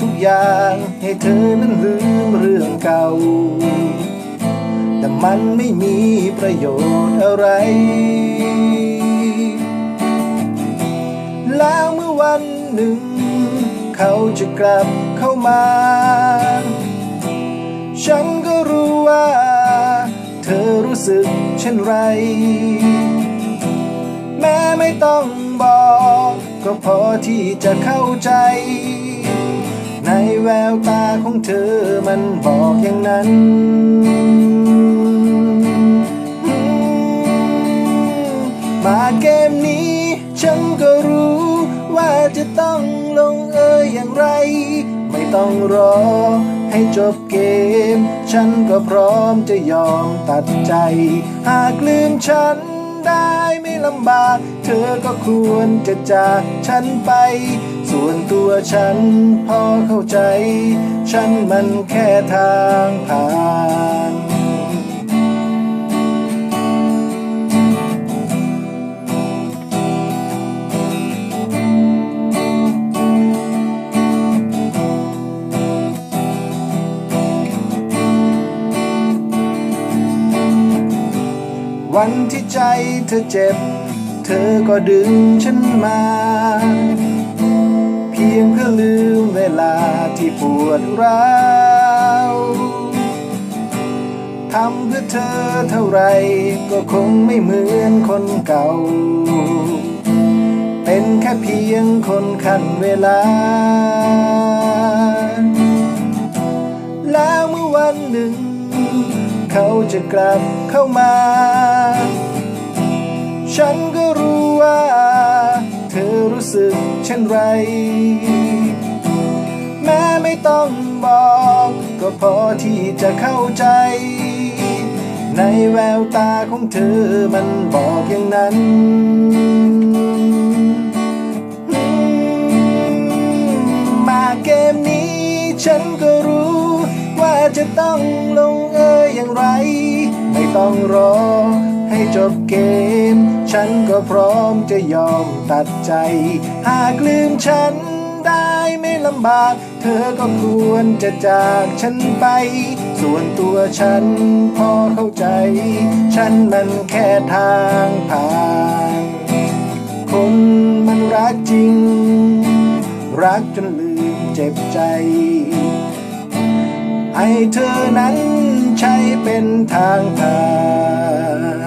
ทุกอย่างให้เธอนั้นลืมเรื่องเก่า แต่มันไม่มีประโยชน์อะไร แล้วเมื่อวันหนึ่ง เขาจะกลับเข้ามา ฉันก็รู้ว่า เธอรู้สึกเช่นไร แม้ไม่ต้องบอก ก็พอที่จะเข้าใจ ของเธอมันบอกอย่างนั้น มาเกมนี้ ฉันก็รู้ว่าจะต้องลงเอยอย่างไร ไม่ต้องรอให้จบเกม ฉันก็พร้อมจะยอมตัดใจ หากลืมฉัน ได้ไม่ลำบาก เธอก็ควรจะจากฉันไป ส่วนตัวฉันพอเข้าใจ ฉันมันแค่ทางผ่าน วันที่ใจเธอเจ็บ เธอก็ดึงฉันมา เพียงเพื่อลืมเวลาที่ปวดร้าวทำเพื่อเธอเท่าไรก็คงไม่เหมือนคนเก่า เป็นแค่เพียงคนขันเวลา แล้วเมื่อวันหนึ่ง เขาจะกลับเข้ามา ฉันก็รู้ว่า เธอรู้สึกเช่นไร แม้ไม่ต้องบอก ก็พอที่จะเข้าใจ ในแววตาของเธอมันบอกอย่างนั้นมาเกมนี้ฉันก็รู้ว่าจะต้องลง อย่างไร ไม่ต้องรอ ให้จบเกม ฉันก็พร้อมจะยอมตัดใจ หากลืมฉันได้ไม่ลำบาก เธอก็ควรจะจากฉันไป ส่วนตัวฉันพอเข้าใจ ฉันมันแค่ทางผ่าน คนมันรักจริง รักจนลืมเจ็บใจ ให้เธอนั้น ใช้เป็นทางผ่าน